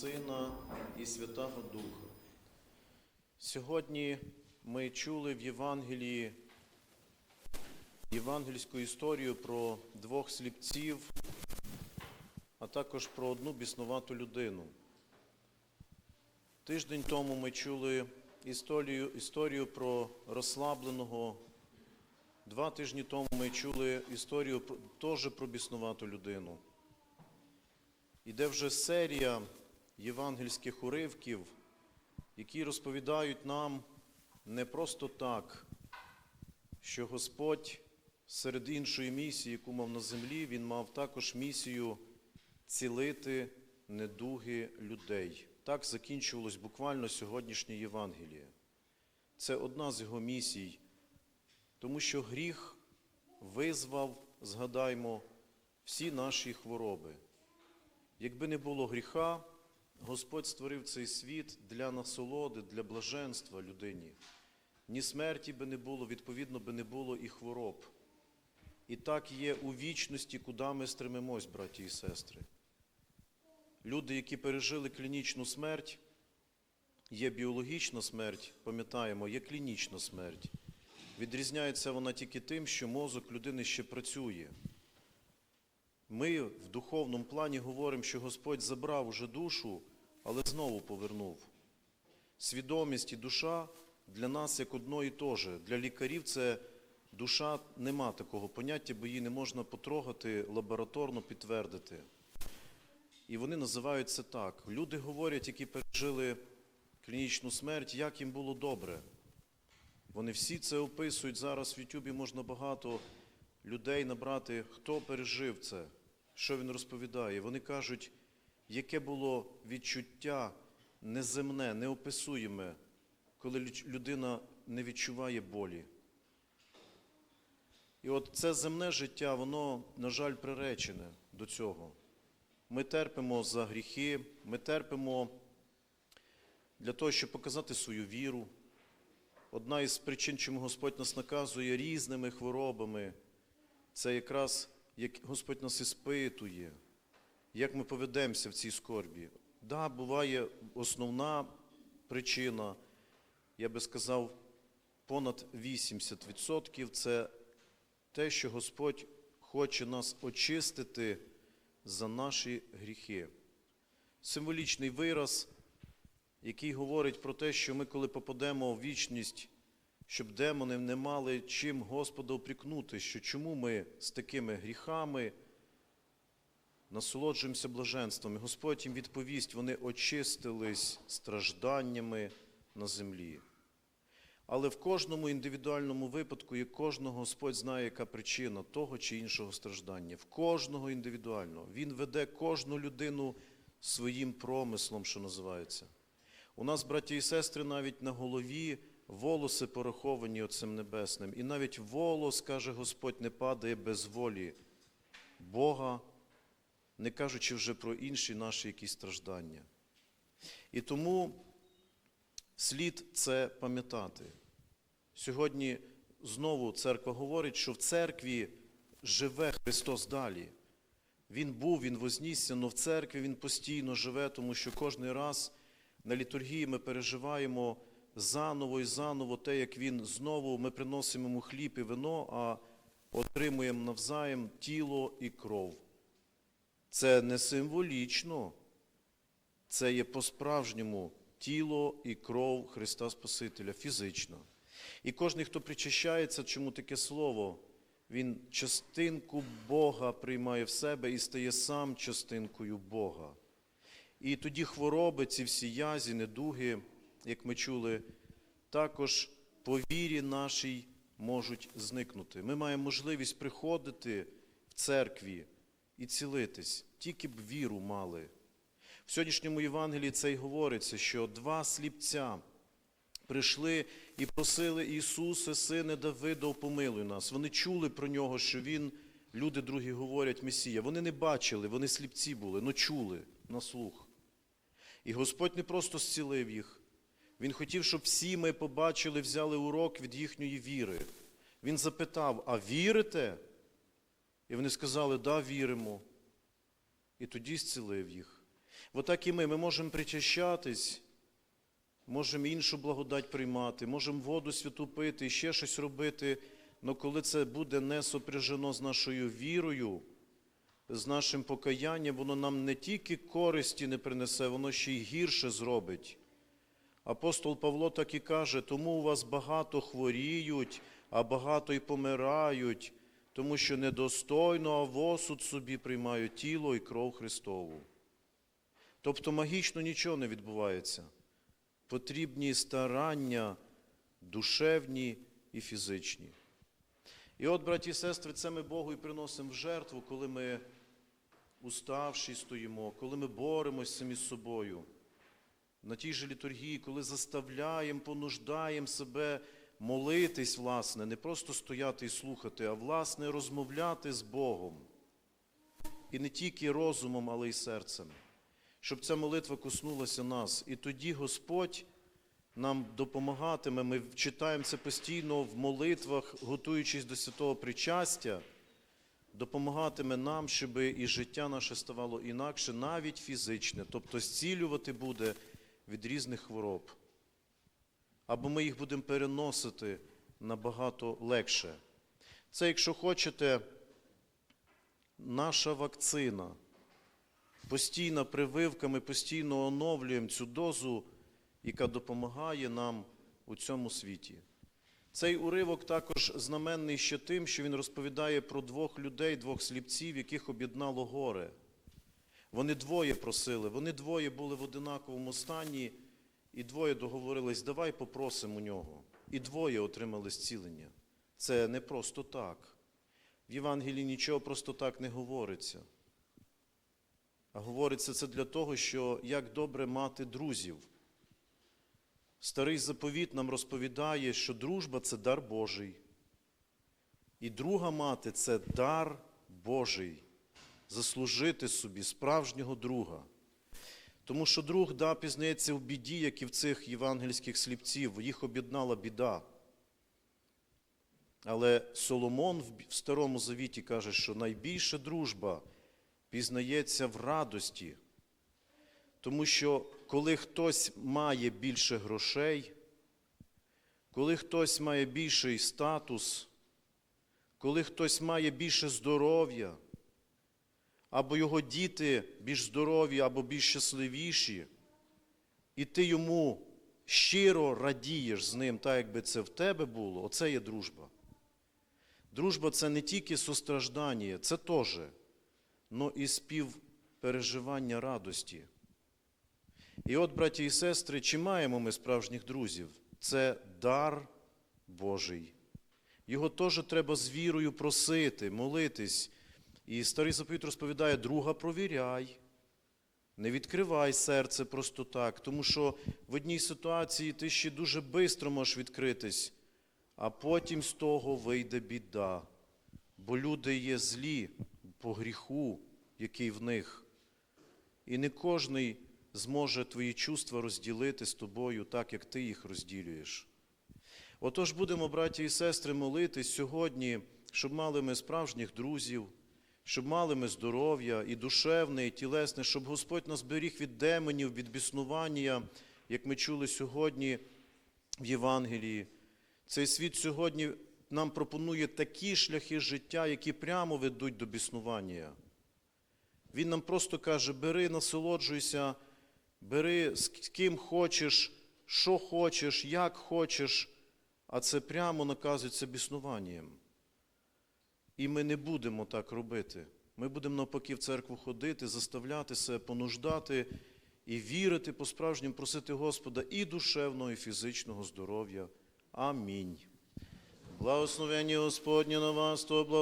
Сина і Святого Духа. Сьогодні ми чули в Євангелії євангельську історію про двох сліпців, а також про одну біснувату людину. Тиждень тому ми чули історію, історію про розслабленого. Два тижні тому ми чули історію теж про біснувату людину. Іде вже серія євангельських уривків, які розповідають нам не просто так, що Господь серед іншої місії, яку мав на землі, Він мав також місію цілити недуги людей. Так закінчувалось буквально сьогоднішнє Євангеліє. Це одна з його місій, тому що гріх визвав, згадаймо, всі наші хвороби. Якби не було гріха, Господь створив цей світ для насолоди, для блаженства людині. Ні смерті би не було, відповідно би не було і хвороб. І так є у вічності, куди ми стремимось, браті і сестри. Люди, які пережили клінічну смерть, є біологічна смерть, пам'ятаємо, є клінічна смерть. Відрізняється вона тільки тим, що мозок людини ще працює. Ми в духовному плані говоримо, що Господь забрав уже душу, але знову повернув. Свідомість і душа для нас як одно і те же. Для лікарів це душа нема такого поняття, бо її не можна потрогати, лабораторно підтвердити. І вони називають це так. Люди говорять, які пережили клінічну смерть, як їм було добре. Вони всі це описують. Зараз в Ютубі можна багато людей набрати, хто пережив це, що він розповідає. Вони кажуть, яке було відчуття неземне, неописуєме, коли людина не відчуває болі. І от це земне життя, воно, на жаль, приречене до цього. Ми терпимо за гріхи, ми терпимо для того, щоб показати свою віру. Одна із причин, чому Господь нас наказує різними хворобами, це якраз як Господь нас іспитує, як ми поведемося в цій скорбі. Да, буває основна причина, я би сказав, понад 80% це те, що Господь хоче нас очистити за наші гріхи. Символічний вираз, який говорить про те, що ми, коли попадемо в вічність, щоб демони не мали чим Господа опрікнути, що чому ми з такими гріхами насолоджуємося блаженством. І Господь їм відповість, вони очистились стражданнями на землі. Але в кожному індивідуальному випадку і кожного Господь знає, яка причина того чи іншого страждання. В кожного індивідуально. Він веде кожну людину своїм промислом, що називається. У нас, браті і сестри, навіть на голові волоси пораховані Отцем Небесним. І навіть волос, каже Господь, не падає без волі Бога, не кажучи вже про інші наші якісь страждання. І тому слід це пам'ятати. Сьогодні знову церква говорить, що в церкві живе Христос далі. Він був, Він вознісся, але в церкві Він постійно живе, тому що кожен раз на літургії ми переживаємо заново і заново те, як Він знову ми приносимо йому хліб і вино, а отримуємо навзаєм тіло і кров. Це не символічно, це є по-справжньому тіло і кров Христа Спасителя фізично. І кожен, хто причащається, чому таке слово, він частинку Бога приймає в себе і стає сам частинкою Бога. І тоді хвороби, ці всі язі, недуги, як ми чули, також по вірі нашій можуть зникнути. Ми маємо можливість приходити в церкві і цілитись, тільки б віру мали. В сьогоднішньому Євангелії це й говориться, що два сліпця прийшли і просили Ісусе, сине Давида, помилуй нас. Вони чули про нього, що Він, люди другі говорять, Месія. Вони не бачили, вони сліпці були, але чули на слух. І Господь не просто зцілив їх. Він хотів, щоб всі ми побачили, взяли урок від їхньої віри. Він запитав: а вірите? І вони сказали, да, віримо. І тоді зцілив їх. Отак і ми, ми можемо причащатись, можемо іншу благодать приймати, можемо воду святу пити і ще щось робити, але коли це буде не сопряжено з нашою вірою, з нашим покаянням, воно нам не тільки користі не принесе, воно ще й гірше зробить. Апостол Павло так і каже, тому у вас багато хворіють, а багато й помирають, тому що недостойно, в осуд собі приймають тіло і кров Христову. Тобто магічно нічого не відбувається. Потрібні старання душевні і фізичні. І от, браті і сестри, це ми Богу і приносимо в жертву, коли ми уставші стоїмо, коли ми боремось самі з собою. На тій же літургії, коли заставляємо, понуждаємо себе молитись, власне, не просто стояти і слухати, а власне розмовляти з Богом. І не тільки розумом, але й серцем. Щоб ця молитва коснулася нас. І тоді Господь нам допомагатиме. Ми читаємо це постійно в молитвах, готуючись до святого причастя, допомагатиме нам, щоб і життя наше ставало інакше, навіть фізичне, тобто зцілювати буде від різних хвороб. Або ми їх будемо переносити набагато легше. Це, якщо хочете, наша вакцина. Постійна прививка, ми постійно оновлюємо цю дозу, яка допомагає нам у цьому світі. Цей уривок також знаменний ще тим, що він розповідає про двох людей, двох сліпців, яких об'єднало горе. Вони двоє просили, вони двоє були в одинаковому стані, і двоє договорились, давай попросимо у нього. І двоє отримали зцілення. Це не просто так. В Євангелії нічого просто так не говориться. А говориться це для того, що як добре мати друзів. Старий заповіт нам розповідає, що дружба це дар Божий. І друга мати це дар Божий. Заслужити собі справжнього друга. Тому що друг да, пізнається в біді, як і в цих євангельських сліпців, їх об'єднала біда. Але Соломон в Старому Завіті каже, що найбільша дружба пізнається в радості. Тому що коли хтось має більше грошей, коли хтось має більший статус, коли хтось має більше здоров'я, або його діти більш здорові, або більш щасливіші, і ти йому щиро радієш з ним, так якби це в тебе було, оце є дружба. Дружба це не тільки состраждання, це теж, але і співпереживання радості. І от, браті і сестри, чи маємо ми справжніх друзів? Це дар Божий. Його теж треба з вірою просити, молитись. І старий заповіт розповідає, друга провіряй, не відкривай серце просто так, тому що в одній ситуації ти ще дуже швидко можеш відкритись, а потім з того вийде біда. Бо люди є злі по гріху, який в них. І не кожний зможе твої чувства розділити з тобою так, як ти їх розділюєш. Отож будемо, браті і сестри, молитись сьогодні, щоб мали ми справжніх друзів, щоб мали ми здоров'я і душевне, і тілесне, щоб Господь нас беріг від демонів, від біснування, як ми чули сьогодні в Євангелії. Цей світ сьогодні нам пропонує такі шляхи життя, які прямо ведуть до біснування. Він нам просто каже: бери, насолоджуйся, бери з ким хочеш, що хочеш, як хочеш, а це прямо наказується біснуванням. І ми не будемо так робити. Ми будемо навпаки в церкву ходити, заставляти себе, понуждати і вірити по-справжньому, просити Господа і душевного, і фізичного здоров'я. Амінь. Благословення Господнє на вас, то благо.